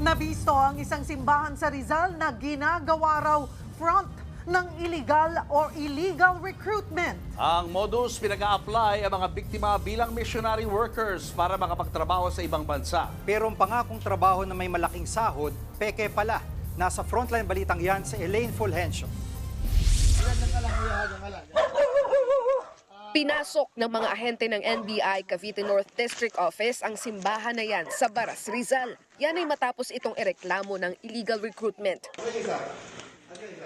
Nabisto ang isang simbahan sa Rizal na ginagawa raw front ng illegal or illegal recruitment. Ang modus pinag apply ang mga biktima bilang missionary workers para makapagtrabaho sa ibang bansa. Pero ang pangakong trabaho na may malaking sahod, peke pala. Nasa frontline balitang yan sa Elaine Fulgencio. Pinasok ng mga ahente ng NBI Cavite North District Office ang simbahan na yan sa Baras, Rizal. Yan ay matapos itong ereklamo ng illegal recruitment.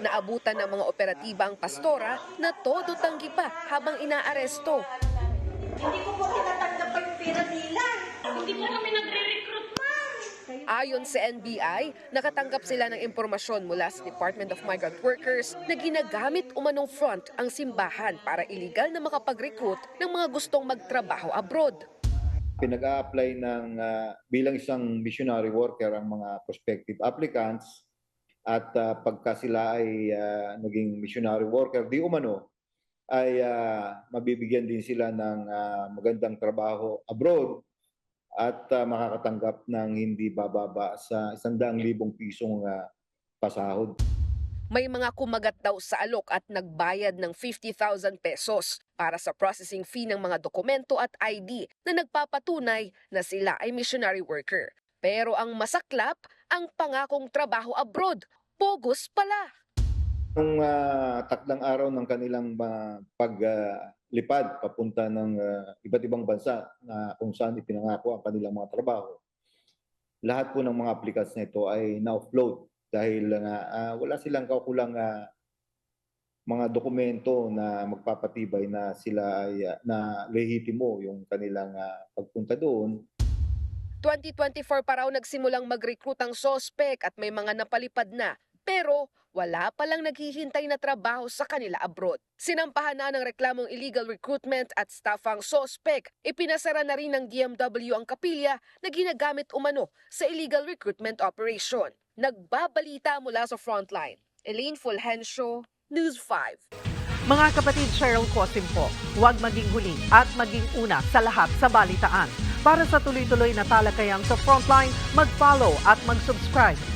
Naabutan ng mga operatiba ang pastora na todo tanggi pa habang inaaresto. Hindi ko po tinatanggap ang pera nila. Hindi po kami nagre-recruit, ma'am. Ayon sa NBI, nakatanggap sila ng impormasyon mula sa Department of Migrant Workers na ginagamit umanong front ang simbahan para illegal na makapag-recruit ng mga gustong magtrabaho abroad. pinag-a-apply ng ah, bilang isang missionary worker ang mga prospective applicants at ah, pagka sila ay ah, naging missionary worker di umano ay ah, mabibigyan din sila ng ah, magandang trabaho abroad at ah, makakatanggap ng hindi bababa sa 100,000 pisong ah, pasahod. May mga kumagat daw sa alok at nagbayad ng 50,000 pesos para sa processing fee ng mga dokumento at ID na nagpapatunay na sila ay missionary worker. Pero ang masaklap, ang pangakong trabaho abroad. Bogus pala. Nung ah, takdang araw ng kanilang ah, paglipad papunta ng ah, iba't ibang bansa na kung saan ipinangako ang kanilang mga trabaho, lahat po ng mga applicants na ito ay na-offload dahil nga ah, wala silang kaukulang ah, mga dokumento na magpapatibay na sila ay ah, na lehitimo yung kanilang ah, pagpunta doon 2024 pa raw nagsimulang mag-recruit ang sospek at may mga napalipad na. Pero wala palang naghihintay na trabaho sa kanila abroad. Sinampahan na ng reklamong illegal recruitment at staff ang sospek. Ipinasara na rin ng DMW ang kapilya na ginagamit umano sa illegal recruitment operation. Nagbabalita mula sa frontline. Elaine Fulgencio, News 5. Mga kapatid Cheryl Cosim po, huwag maging huli at maging una sa lahat sa balitaan. Para sa tuloy-tuloy na talakayan sa Frontline, mag-follow at mag-subscribe